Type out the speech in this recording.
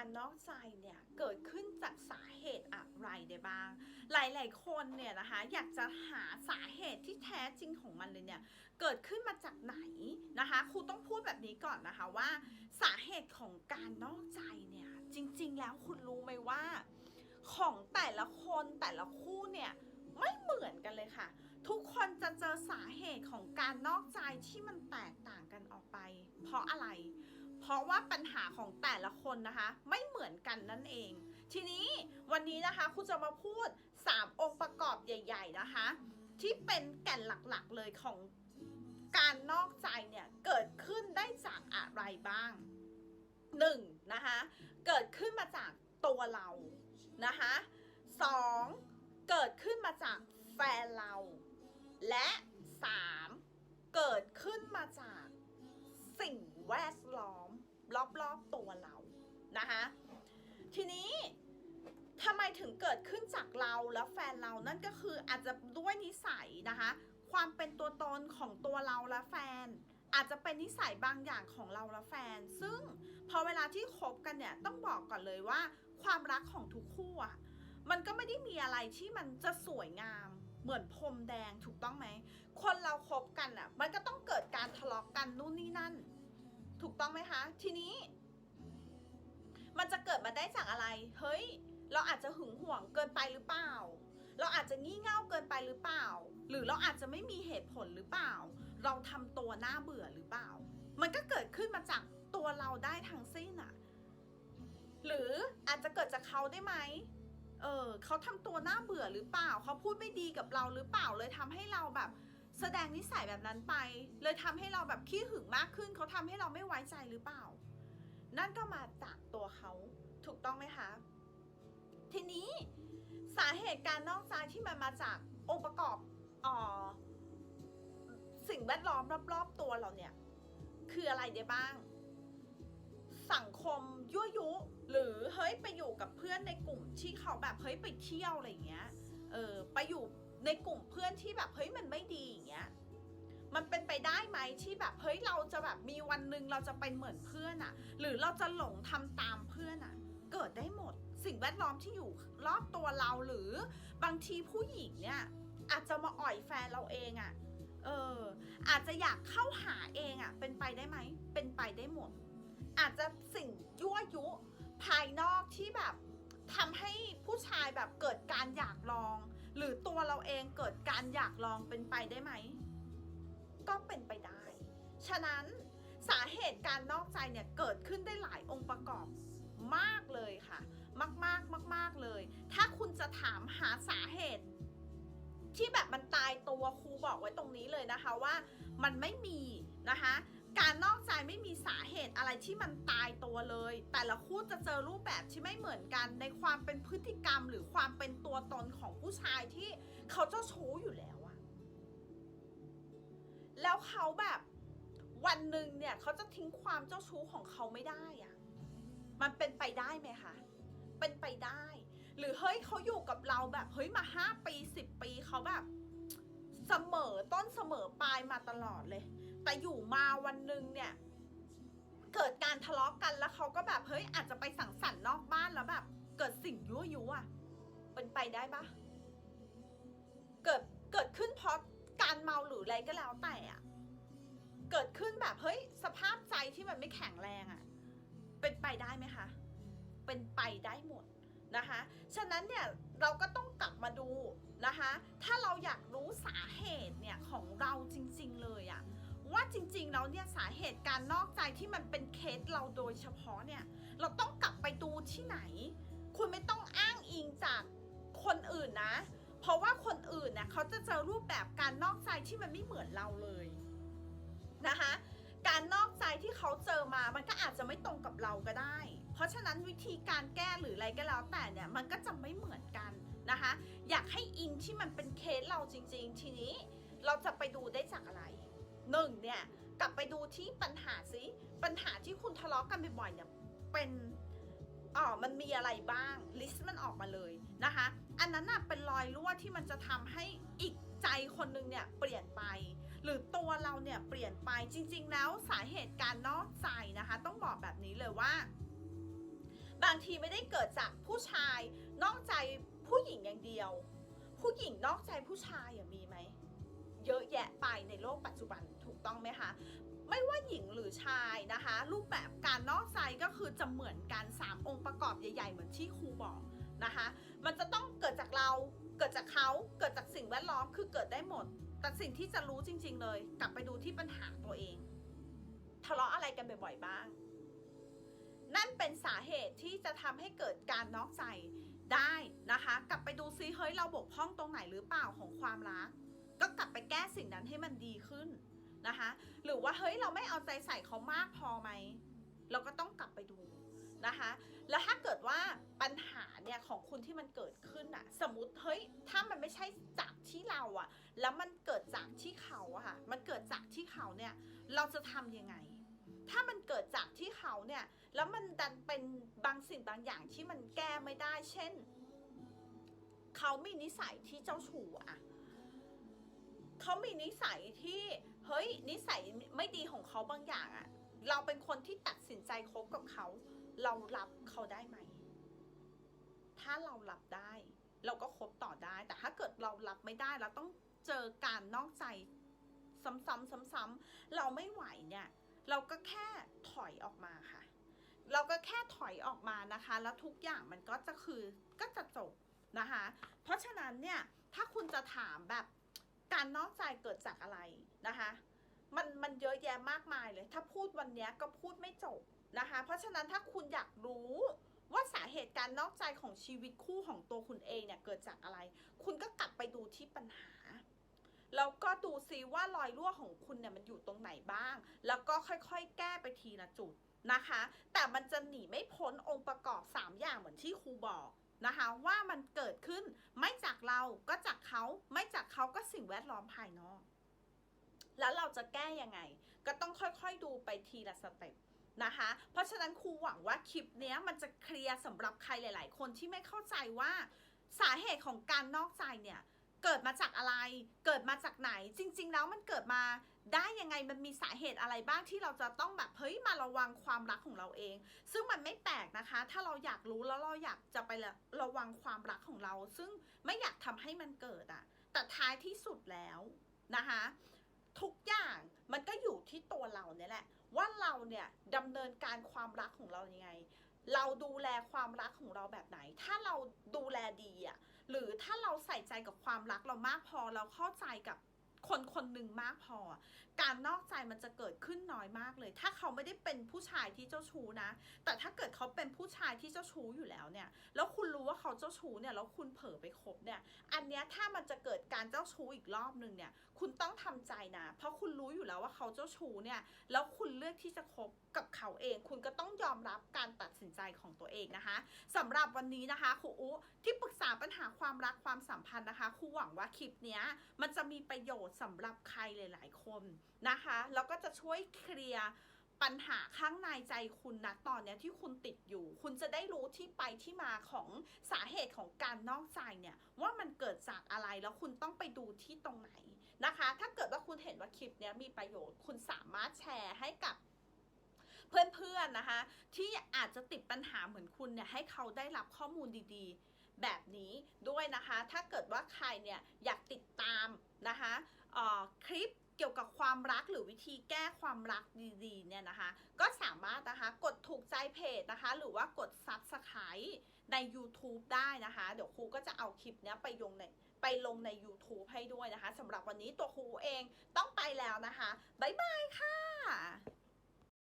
การนอกใจเนี่ยเกิดขึ้นจากสาเหตุอะไรได้บ้าง หลายๆคนเนี่ยนะคะอยากจะหาสาเหตุที่แท้จริงของมันเลยเนี่ยเกิดขึ้นมาจากไหนนะคะครูต้องพูดแบบนี้ก่อนนะคะว่า สาเหตุของการนอกใจเนี่ยจริง ๆ แล้วคุณรู้ไหมว่า ของแต่ละคนแต่ละคู่เนี่ยไม่เหมือนกันเลยค่ะ ทุกคนจะเจอสาเหตุของการนอกใจที่มันแตกต่างกันออกไป เพราะอะไร เพราะว่าปัญหาของแต่ละคนนะคะ ไม่เหมือนกันนั่นเอง ทีนี้วันนี้นะคะครูจะมาพูด 3 องค์ประกอบใหญ่ ๆ นะคะ ที่เป็นแก่นหลักๆเลยของการนอกใจเนี่ยเกิดขึ้นได้จากอะไรบ้างหนึ่งนะคะ เกิดขึ้นมาจากตัวเรานะคะสองเกิดขึ้นมาจากแฟนเรา และสามเกิดขึ้นมาจากสิ่งแวดล้อม รอบๆตัวเรานะคะทีนี้ทำไมถึงเกิดขึ้นจากเราแล้วแฟนเรานั่นก็คืออาจจะด้วยนิสัยนะคะ ความเป็นตัวตนของตัวเราและแฟน อาจจะเป็นนิสัยบางอย่างของเราและแฟน ซึ่งพอเวลาที่คบกันเนี่ยต้องบอกก่อนเลยว่า ความรักของทุกคู่อะมันก็ไม่ได้มีอะไรที่มันจะสวยงามเหมือนพรมแดงถูกต้องไหม คนเราคบกันอะ มันก็ต้องเกิดการทะเลาะกกันนู่นนี่นั่น ถูกต้องไหมคะ ทีนี้ มันจะเกิดมาได้จากอะไร เฮ้ย เราอาจจะหึงหวงเกินไปหรือเปล่า เราอาจจะงี่เง่าเกินไปหรือเปล่า หรือเราอาจจะไม่มีเหตุผลหรือเปล่า เราทำตัวน่าเบื่อหรือเปล่า มันก็เกิดขึ้นมาจากตัวเราได้ทั้งสิ้นอะหรืออาจจะเกิดจากเขาได้ไหมเออเขาทำตัวน่าเบื่อหรือเปล่า เขาพูดไม่ดีกับเราหรือเปล่าเลยทำให้เราแบบ แสดงนิสัยแบบนั้นไป เลยทำให้เราแบบขี้หึงมากขึ้น เขาทำให้เราไม่ไว้ใจหรือเปล่า นั่นก็มาจากตัวเขาถูกต้องไหมคะทีนี้สาเหตุการนอกใจที่มันมาจากองค์ประกอบอ่อสิ่งแวดล้อมรอบๆตัวเราเนี่ย คืออะไรได้บ้าง สังคมยั่วยุ หรือเฮ้ยไปอยู่กับเพื่อนในกลุ่มที่เขาแบบเฮ้ยไปเที่ยวอะไรเงี้ยเออไปอยู่ ในกลุ่มเพื่อนที่แบบเฮ้ยมันไม่ดีอย่างเงี้ยมันเป็นไปได้ไหมที่แบบเฮ้ยเราจะแบบมีวันหนึ่งเราจะเป็นเหมือนเพื่อนอะหรือเราจะหลงทำตามเพื่อนอะเกิดได้หมด สิ่งแวดล้อมที่อยู่รอบตัวเราหรือบางทีผู้หญิงเนี่ย อาจจะมาอ่อยแฟนเราเองอะเออ อาจจะอยากเข้าหาเองอะเป็นไปได้ไหมเป็นไปได้หมด อาจจะสิ่งยั่วยุภายนอกที่แบบทำให้ผู้ชายแบบเกิดการอยากลองหรือ ตัวเราเองเกิดการอยากลองเป็นไปได้ไหม ก็เป็นไปได้ ฉะนั้นสาเหตุการนอกใจเนี่ยเกิดขึ้นได้หลายองค์ประกอบมากเลยค่ะ มากมากมากมากๆเลย ถ้าคุณจะถามหาสาเหตุ ที่แบบมันตายตัวครูบอกไว้ตรงนี้เลยนะคะว่า มันไม่มีนะคะ การนอกใจไม่มีสาเหตุอะไรที่มันตายตัวเลย แต่ละคู่จะเจอรูปแบบที่ไม่เหมือนกันในความเป็นพฤติกรรมหรือความเป็นตัวตนของผู้ชายที่เขาเจ้าชู้อยู่แล้วอะแล้วเขาแบบวันหนึ่งเนี่ยเขาจะทิ้งความเจ้าชู้ของเขาไม่ได้อะมันเป็นไปได้ไหมคะ เป็นไปได้ หรือเฮ้ยเขาอยู่กับเราแบบเฮ้ยมาห้าปีสิบปีเขาแบบเสมอต้นเสมอปลายมาตลอดเลย แต่อยู่มาวันหนึ่งเนี่ย เกิดการทะเลาะกันแล้วเขาก็แบบเฮ้ยอาจจะไปสังสรรค์นอกบ้านแล้วแบบ เกิดสิ่งยั่วยุอะเป็นไปได้ปะเกิดเกิดขึ้นเพราะการเมาหรืออะไรก็แล้วแต่อะเกิดขึ้นแบบเฮ้ยสภาพใจที่มันไม่แข็งแรงอะ เป็นไปได้ไหมคะเป็นไปได้หมดนะคะ ฉะนั้นเนี่ยเราก็ต้องกลับมาดูนะคะ ถ้าเราอยากรู้สาเหตุเนี่ยของเราจริง ๆ เลยอะ ว่าจริงๆแล้วเนี่ยสาเหตุการนอกใจที่มันเป็นเคสเราโดยเฉพาะเนี่ย เราต้องกลับไปดูที่ไหน คุณไม่ต้องอ้างอิงจากคนอื่นนะ เพราะว่าคนอื่นเนี่ยเขาจะเจอรูปแบบการนอกใจที่มันไม่เหมือนเราเลยนะคะการนอกใจที่เขาเจอมา มันก็อาจจะไม่ตรงกับเราก็ได้ เพราะฉะนั้นวิธีการแก้หรืออะไรก็แล้วแต่เนี่ย มันก็จะไม่เหมือนกันนะคะ อยากให้อิงที่มันเป็นเคสเราจริง ๆ ทีนี้เราจะไปดูได้จากอะไร หนึ่งเนี่ยกลับไปดูที่ปัญหาสิปัญหาที่คุณทะเลาะกันบ่อยๆเนี่ยเป็นอ๋อมันมีอะไรบ้างลิสต์มันออกมาเลยนะคะ อันนั้นน่ะเป็นรอยรั่วที่มันจะทำให้อีกใจคนนึงเนี่ยเปลี่ยนไป หรือตัวเราเนี่ยเปลี่ยนไปจริง ๆ แล้วสาเหตุการนอกใจนะคะ ต้องบอกแบบนี้เลยว่า บางทีไม่ได้เกิดจากผู้ชายนอกใจผู้หญิงอย่างเดียว ผู้หญิงนอกใจผู้ชายอะมีไหมเยอะแยะไปในโลกปัจจุบัน ไม่ว่าหญิงหรือชายนะคะ รูปแบบการนอกใจก็คือจะเหมือนกัน 3 องค์ประกอบใหญ่ ๆ เหมือนที่ครูบอกนะคะ มันจะต้องเกิดจากเราเกิดจากเขาเกิดจากสิ่งแวดล้อมคือเกิดได้หมด แต่สิ่งที่จะรู้จริง ๆ เลย กลับไปดูที่ปัญหาตัวเอง ทะเลาะอะไรกันบ่อยๆบ้าง นั่นเป็นสาเหตุที่จะทำให้เกิดการนอกใจได้นะคะ กลับไปดูซิเฮ้ยเราบกพร่องตรงไหนหรือเปล่าของความรัก ก็กลับไปแก้สิ่งนั้นให้มันดีขึ้น นะคะ หรือว่าเฮ้ยเราไม่เอาใจใส่เขามากพอไหม เราก็ต้องกลับไปดูนะคะ แล้วถ้าเกิดว่าปัญหาเนี่ยของคุณที่มันเกิดขึ้นอะสมมติเฮ้ยถ้ามันไม่ใช่จากที่เราอะแล้วมันเกิดจากที่เขาอะค่ะ มันเกิดจากที่เขาเนี่ยเราจะทำยังไง ถ้ามันเกิดจากที่เขาเนี่ยแล้วมันดันเป็นบางสิ่งบางอย่างที่มันแก้ไม่ได้ เช่น เขามีนิสัยที่เจ้าชู้อะเขามีนิสัยที่ เฮ้ยนิสัยไม่ดีของเขาบางอย่างอะเราเป็นคนที่ตัดสินใจคบกับเขา เรารับเขาได้ไหม ถ้าเรารับได้ เราก็คบต่อได้ แต่ถ้าเกิดเรารับไม่ได้เราต้องเจอการนอกใจซ้ำๆซ้ำๆเราไม่ไหวเนี่ย เราก็แค่ถอยออกมาค่ะ เราก็แค่ถอยออกมานะคะ แล้วทุกอย่างมันก็จะคือก็จะจบนะคะ เพราะฉะนั้นเนี่ยถ้าคุณจะถามแบบ การนอกใจเกิดจากอะไรนะคะ มันมันเยอะแยะมากมายเลย ถ้าพูดวันนี้ก็พูดไม่จบนะคะ เพราะฉะนั้นถ้าคุณอยากรู้ว่าสาเหตุการนอกใจของชีวิตคู่ของตัวคุณเองเนี่ยเกิดจากอะไร คุณก็กลับไปดูที่ปัญหา แล้วก็ดูซิว่ารอยรั่วของคุณเนี่ยมันอยู่ตรงไหนบ้าง แล้วก็ค่อยๆ แก้ไปทีละจุดนะคะ แต่มันจะหนีไม่พ้นองค์ประกอบ 3 อย่างเหมือนที่ครูบอก นะคะว่ามันเกิดขึ้นไม่จากเราก็จากเขาไม่จากเขาก็สิ่งแวดล้อมภายนอก แล้วเราจะแก้ยังไง ก็ต้องค่อยๆดูไปทีละสเต็ปนะคะ เพราะฉะนั้นครูหวังว่าคลิปนี้มันจะเคลียร์สำหรับใครหลาย ๆ คนที่ไม่เข้าใจว่าสาเหตุของการนอกใจเนี่ยเกิดมาจากอะไร เกิดมาจากไหน จริง ๆ แล้วมันเกิดมา ได้ยังไงมันมีสาเหตุอะไรบ้างที่เราจะต้องแบบเฮ้ยมาระวังความรักของเราเอง ซึ่งมันไม่แปลกนะคะ ถ้าเราอยากรู้แล้วเราอยากจะไประระวังความรักของเรา ซึ่งไม่อยากทำให้มันเกิดอะแต่ท้ายที่สุดแล้วนะคะทุกอย่างมันก็อยู่ที่ตัวเราเนี่ยแหละ ว่าเราเนี่ยดำเนินการความรักของเรายังไง เราดูแลความรักของเราแบบไหน ถ้าเราดูแลดีอะหรือถ้าเราใส่ใจกับความรักเรามากพอเราเข้าใจกับ คนคนหนึ่งมากพอ การนอกใจมันจะเกิดขึ้นน้อยมากเลย ถ้าเขาไม่ได้เป็นผู้ชายที่เจ้าชู้นะ แต่ถ้าเกิดเขาเป็นผู้ชายที่เจ้าชู้อยู่แล้วเนี่ย แล้วคุณรู้ว่าเขาเจ้าชู้เนี่ย แล้วคุณเผลอไปคบเนี่ย อันเนี้ยถ้ามันจะเกิดการเจ้าชู้อีกรอบหนึ่งเนี่ย คุณต้องทำใจนะ เพราะคุณรู้อยู่แล้วว่าเขาเจ้าชู้เนี่ย แล้วคุณเลือกที่จะคบกับเขาเอง คุณก็ต้องยอมรับการตัดสินใจของตัวเองนะคะสำหรับวันนี้นะคะครูอุที่ปรึกษาปัญหาความรักความสัมพันธ์นะคะครูหวังว่าคลิปเนี้ยมันจะมีประโยชน์สำหรับใครหลาย ๆ คนนะคะ แล้วก็จะช่วยเคลียร์ปัญหาข้างในใจคุณนะตอนนี้ที่คุณติดอยู่ คุณจะได้รู้ที่ไปที่มาของสาเหตุของการนอกใจเนี่ย ว่ามันเกิดจากอะไรแล้วคุณต้องไปดูที่ตรงไหนนะคะ ถ้าเกิดว่าคุณเห็นว่าคลิปนี้มีประโยชน์ คุณสามารถแชร์ให้กับเพื่อนๆนะคะ ที่อาจจะติดปัญหาเหมือนคุณเนี่ยให้เขาได้รับข้อมูลดีๆ แบบนี้ด้วยนะคะ ถ้าเกิดว่าใครเนี่ยอยากติดตามนะคะ คลิปเกี่ยวกับความรักหรือวิธีแก้ความรักดีๆเนี่ยนะคะ ก็สามารถนะคะกดถูกใจเพจนะคะ หรือว่ากด Subscribe ใน YouTube ได้นะคะ เดี๋ยวครูก็จะเอาคลิปเนี้ยไปลงในไปลงใน YouTube ให้ด้วยนะคะสำหรับวันนี้ตัวครูเองต้องไปแล้วนะคะ บ๊ายบายค่ะ